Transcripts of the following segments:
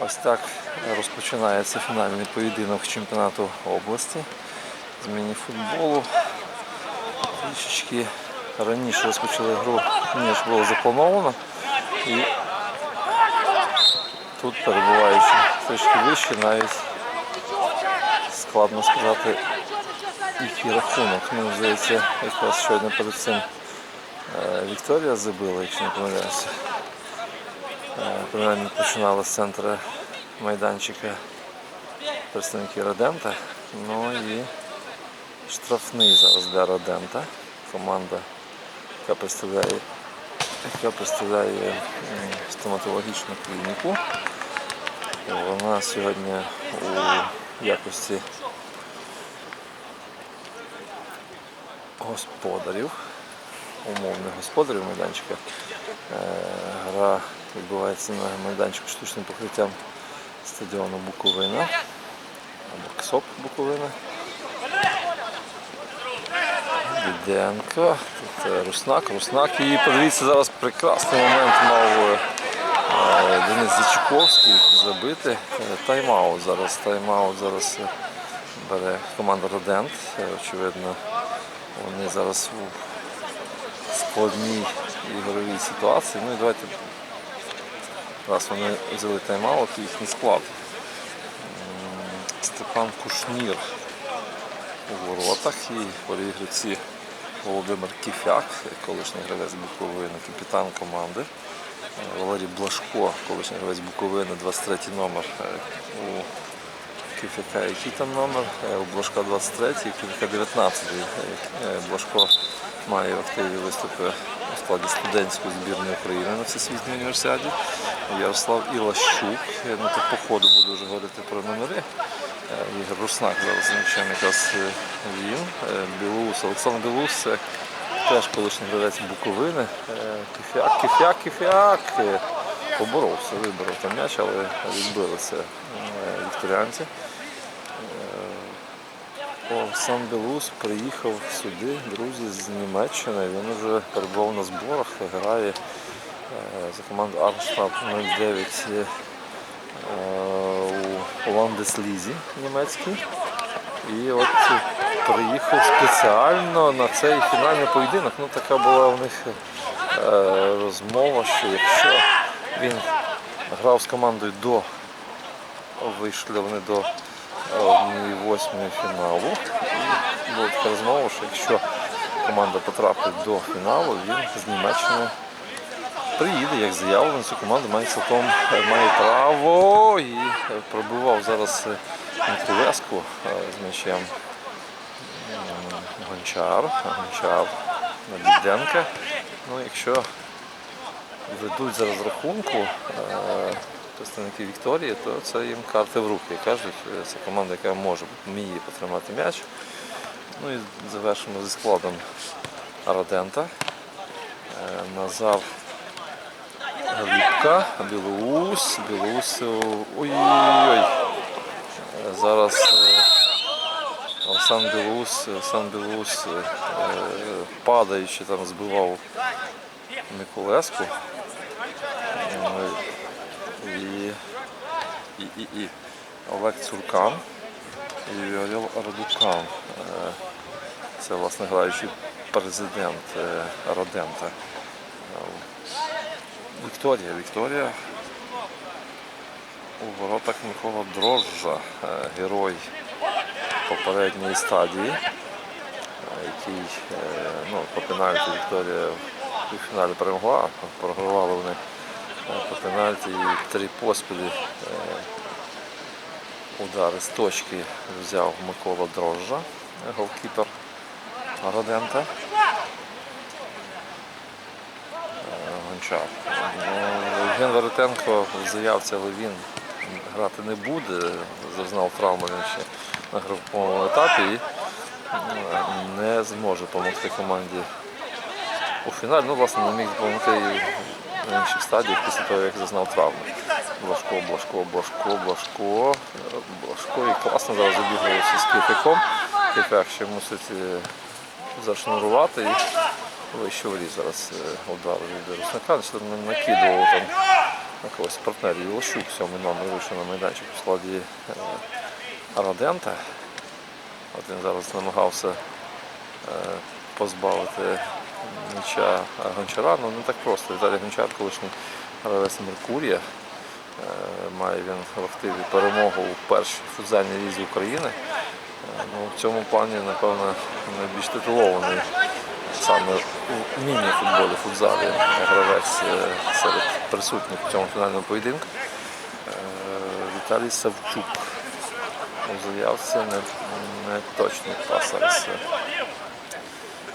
Ось так розпочинається фінальний поєдинок чемпіонату області з міні-футболу. Трішечки раніше розпочали гру, ніж було заплановано. І тут перебуваючи трішки вище, навіть складно сказати, який рахунок. Ну, здається, якраз щойно перед цим е, Вікторія забила, якщо не помиляюся. Е, Принаймні починали з центру майданчика представники Родента. Ну і штрафний зараз для Родента. Команда, яка представляє, яка представляє стоматологічну клініку. Вона сьогодні у якості господарів, умовних господарів майданчика. Е, Гра відбувається на майданчику штучним покриттям стадіону Буковина або КСОП Буковина. Діденко, тут е, Руснак, Руснак. І подивіться, зараз прекрасний момент мав е, Денис Зачаковський забити. Е, Тайм-аут зараз. Тайм-аут зараз бере команда Родент. Очевидно, вони зараз у складній ігровій ситуації. Ну і давайте раз вони взяли тайм-аут, і їхній склад. Степан Кушнір у воротах і полігриці Володимир Кіфяк, колишній гравець Буковини, капітан команди. Валерій Блашко, колишній гравець Буковини, 23 номер. Е, У Кіфяка який там номер? Е, У Блашка 23, у Кіфяка 19. Е, Блашко має в активі виступи у складі студентської збірної України на Всесвітній універсіаді. Ярослав Ілащук. Ну, то по ходу буду вже говорити про номери. Е, Ігор Руснак зараз замічаємо якраз е, він. Білоус, Олександр Білоус теж колишній гравець Буковини. Кифяк, Кифяк, Кифяк. Поборовся, виборов там м'яч, але відбили це е, вікторіанці. Олександр Білоус приїхав сюди, друзі, з Німеччини. Він вже перебував на зборах, грає е, за команду Армштадт 09 е, у Ландеслізі німецькій. І от приїхав спеціально на цей фінальний поєдинок. Ну, така була у них е, розмова, що якщо він грав з командою до вийшли вони до однієї восьмої фіналу. І така розмова, що якщо команда потрапить до фіналу, він з Німеччини приїде, як заявлено, цю команду має цілком має право і пробивав зараз е, Миколеску е, з м'ячем Гончар, Гончар на Діденка. Ну, якщо ведуть зараз рахунку е, представники Вікторії, то це їм карти в руки. Кажуть, е, це команда, яка може вміє потримати м'яч. Ну і завершимо зі складом Радента. Е, Назар Глібка, Білоус, Білоус. Ой-ой-ой. Е, Зараз е, Олександр Білоус, Олександр Білоус падаючи там збивав Миколеску. І, і, і, і Олег Цуркан і Орел Радукан. Е, Це власне граючий президент е, Родента. Е, Вікторія, Вікторія у воротах Микола Дрожжа, герой попередньої стадії, який ну, по пенальті Вікторія в півфіналі перемогла, програвали вони по пенальті і три поспілі е, удари з точки взяв Микола Дрожжа, е, голкіпер Родента. Гончар. Ну, Євген Веретенко в заявці, але він грати не буде. Зазнав травму він ще на груповому етапі і е, не зможе допомогти команді у фіналі. Ну, власне, не міг допомогти на інших стадіях після того, як зазнав травму. Блажко, Блажко, Блажко, Блажко. Блажко і класно зараз обігрувався з кипяком. Кипяк ще мусить е, зашнурувати і вище в різ зараз е, удар від Руснака, що накидував там якогось партнерів. Ілощук, сьомий номер вийшов на майданчик у складі е, Радента. От він зараз намагався позбавити м'яча Гончара. Ну не так просто. Віталій Гончар, колишній гравець Меркурія. Е, Має він в активі перемогу у першій футзальній лізі України. Е, Ну, в цьому плані, напевно, найбільш титулований саме у міні-футболі, футзалі гравець е, серед присутніх в цьому фінальному поєдинку. Віталій Савчук у заявці не, не точний пас зараз. е,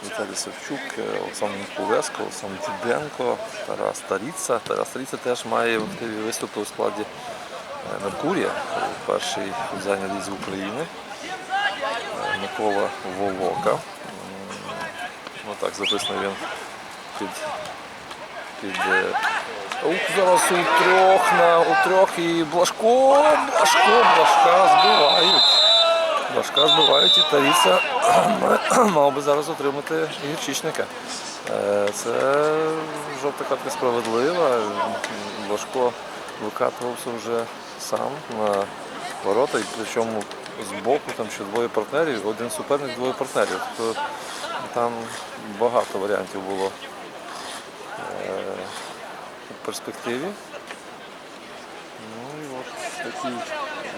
Віталій Савчук, е, Олександр Миколеско, Олександр Діденко, Тарас Таріца. Тарас Таріца теж має в активі виступи у складі е, Меркурія у першій футзальній лізі України. Е, Микола Волока. Ну так, записано він під. під е, Ух, зараз у трьох на у трьох і Блажко, Блажко, Блажка збивають. Блажка збивають і Таріса мав би зараз отримати гірчичника. Е, Це жовта картка справедлива. Блажко викатувався вже сам на ворота, і причому з боку там ще двоє партнерів, один суперник, двоє партнерів. Тобто там багато варіантів було е, у перспективі. Ну і от такий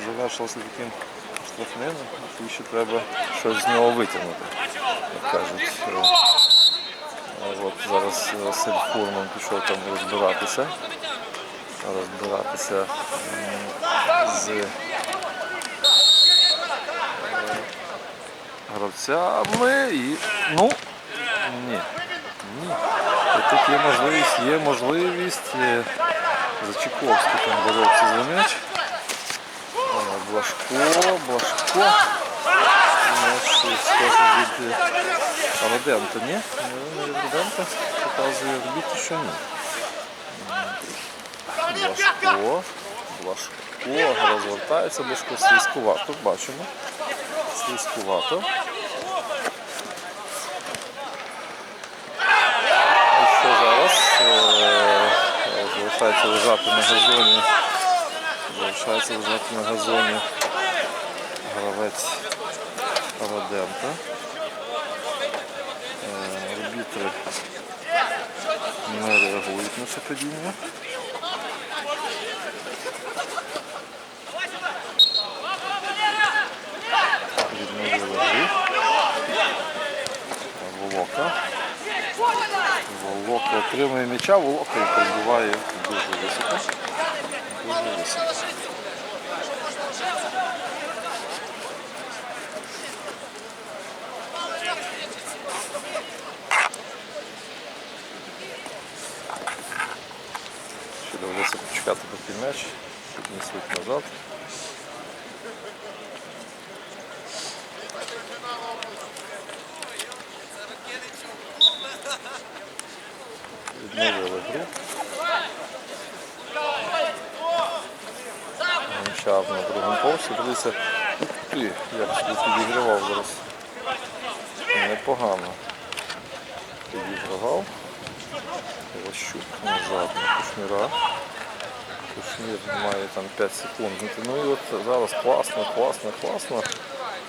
завершився таким штрафним, і ще треба щось з нього витягнути, як кажуть. Е, От зараз Василь Фурман пішов там розбиратися. Розбиратися з е, гравцями і. Ну, ні. Ні. Тут є можливість, є можливість. е, Зачаковський там боровся за м'яч. Е, Блажко, Блажко. Е, Роденко, ні? Не. Показує арбітр, що ні. Блажко. Блажко. Розвертається Блажко слизькувато. Бачимо. Слизькувато. І що зараз? Е, Залишається лежати на газоні. Залишається лежати на газоні гравець Роденко. Е, Арбітри не реагують на це падіння. Волока. Волока отримує м'яча, Волока і перебуває дуже високо. Дуже високо. Ще почекати поки м'яч, піднесуть назад. Відновили гру. Гончар на другому поверсі. Дивіться, ти, як собі зараз. Непогано. Підігравав. Лощук назад на Кушніра. Кушнір має там 5 секунд. Ну і от зараз класно, класно, класно,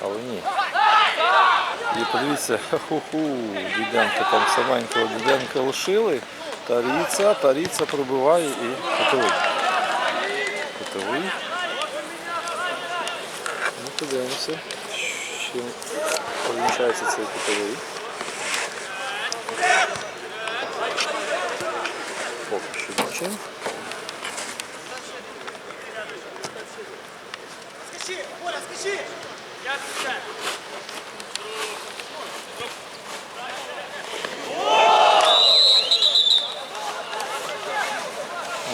але ні. І подивіться, ху-ху, Діденко там саменького Діденка лишили. Таріця, Таріця пробиває і кутовий. Кутовий. Ну, подивимося, чим повінчається цей кутовий. Поки що нічим.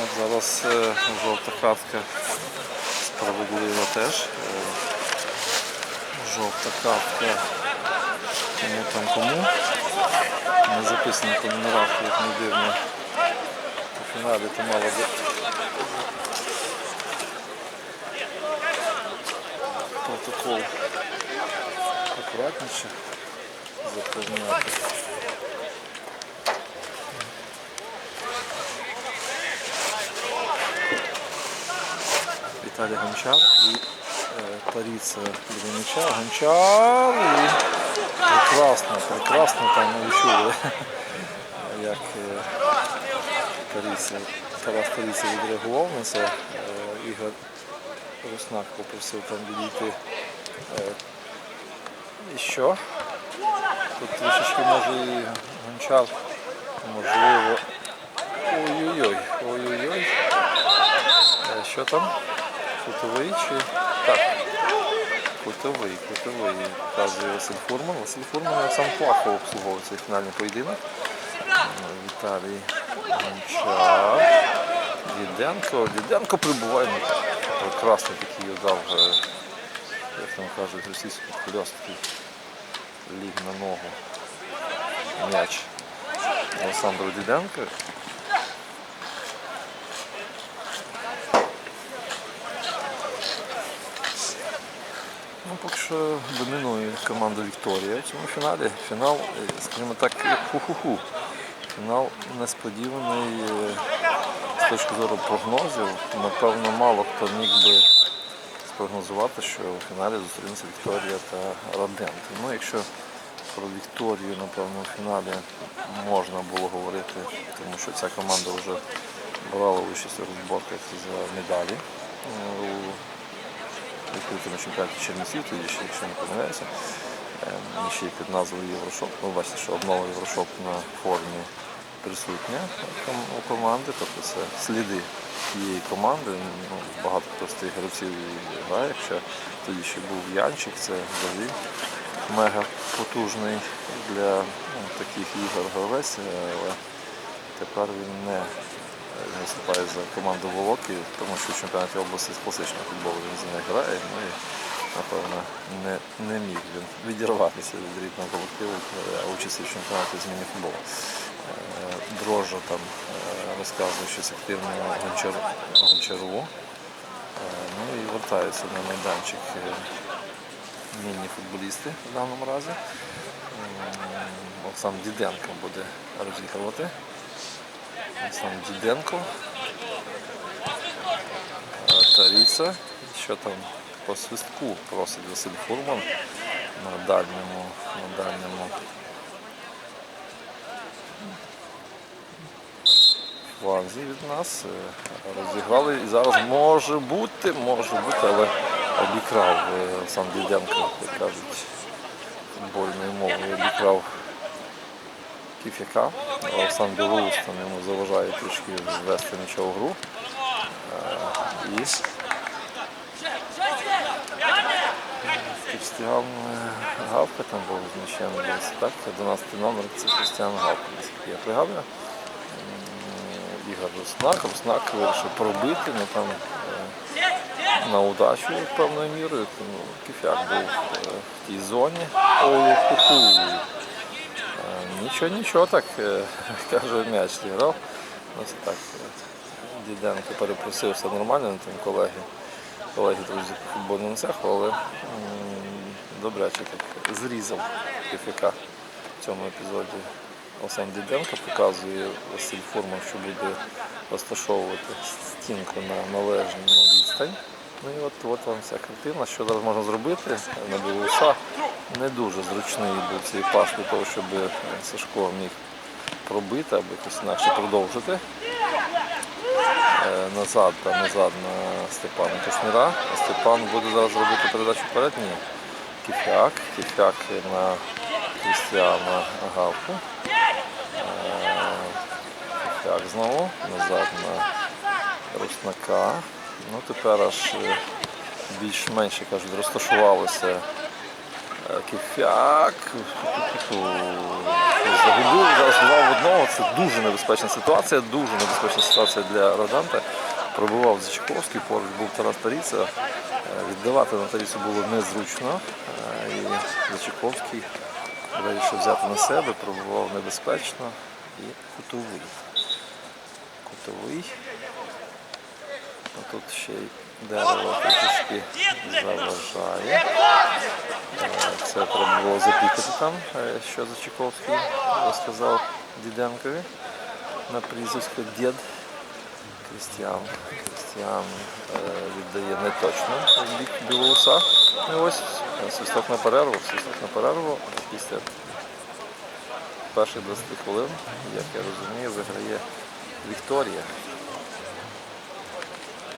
От зараз е, жовта картка справедлива теж. Е, Жовта картка кому там кому. Не записано по номерах, як не дивно. У фіналі то мало бути. Протокол акуратніше заповняти. Віталій Гончар і е, Таріца біля м'яча. Гончар прекрасно, прекрасно там ми чули, як е, Тарас Таріца відреагував на це. Е, Ігор Руснак попросив там відійти. Е, І що? Тут трішечки може і гончар, можливо. Ой-ой-ой, ой-ой-ой. Е, Що там? Кутовий чи. Так. Кутовий, кутовий. Вказує Василь Фурман. Василь Фурман сам плахо обслуговує цей фінальний поєдинок. Е, Віталій Гончар. Діденко. Діденко прибуває. Прекрасний такий удав, е, як там кажуть, російський хльосткий ліг на ногу. М'яч Олександру Діденко. Ну, поки що домінує команда Вікторія в цьому фіналі. Фінал, е, скажімо так, ху-ху-ху. Фінал несподіваний е, з точки зору прогнозів. Напевно, мало хто міг би спрогнозувати, що у фіналі зустрінеться Вікторія та Роденти. Ну, якщо про Вікторію, напевно, у фіналі можна було говорити, тому що ця команда вже брала участь у розборках за медалі е, у відкритому чемпіонаті Чернівців, тоді ще, якщо не помиляюся, Ем, ще й під назвою Єврошоп. Ви бачите, що обнова Єврошоп на формі присутня у команди, тобто це сліди тієї команди. Ну, багато хто з тих гравців грає, ще тоді ще був Янчик, це взагалі мега потужний для ну, таких ігор гравець, але тепер він не виступає за команду Волоки, тому що в чемпіонаті області з класичного футболу він за них грає. Ну і напевно не, не міг він відірватися від рідного колективу е, участі в чемпіонаті з міні-футболу. Дрожжа там е, розказує щось активно Гончар, Гончарову. Е, Ну і вертаються на майданчик е, міні-футболісти в даному разі. Олександр Діденко буде розігрувати. Олександр Діденко. Таріса. Що там по свистку просить Василь Фурман на дальньому, на дальньому фланзі від нас. Е, Розіграли і зараз може бути, може бути, але обікрав е, сам Діденко, як кажуть, футбольною мовою обікрав Кіфяка. Олександр Білоус там йому заважає трішки звести м'яча в гру. Е, І Кристіан Гавка там був знищений десь, так? 11 номер це Кристіан Гавка, наскільки я пригадую. М, Ігор Руснак, Руснак вирішив пробити, ну там е, на удачу певною мірою. Тому Кіфяк був е, в тій зоні. Ой, ху-ху. Е, Нічого, нічого так, каже, м'яч зіграв. Ну, це так. Діденко перепросив, все нормально, ну, там колеги, колеги друзі по футбольному цеху, але добряче так зрізав КФК в цьому епізоді. Олександр Діденко показує Василь Фурман, що буде розташовувати стінку на належну відстань. Ну і от, от вам вся картина. Що зараз можна зробити на Білоуса. Не дуже зручний був цей пас для того, щоб Сашко міг пробити або якось інакше продовжити. Е, Назад, та назад на Степана Кашміра. Степан буде зараз робити передачу вперед. Ні. Кіфяк. Кіфяк на Крістіана Гавку. Кіфяк знову. Назад на Руснака. Ну тепер аж е, більш-менш, як кажуть, розташувалося е, Кіфяк. Загубив зараз два в одного. Це дуже небезпечна ситуація, дуже небезпечна ситуація для Рожанта. Пробував Зачаковський, поруч був Тарас Таріца. Е, Віддавати на Тарісу було незручно. І Зачаковський вирішив взяти на себе, пробував небезпечно і кутовий. Кутовий. А тут ще й дерево трішки заважає. Це треба було запікати там, е, що Зачаковський розказав Діденкові на прізвисько Дід. Крістіан. Крістіан е, віддає неточно бік білоуса. І ось свисток на перерву, свисток на перерву. Після перших 20 хвилин, як я розумію, виграє Вікторія.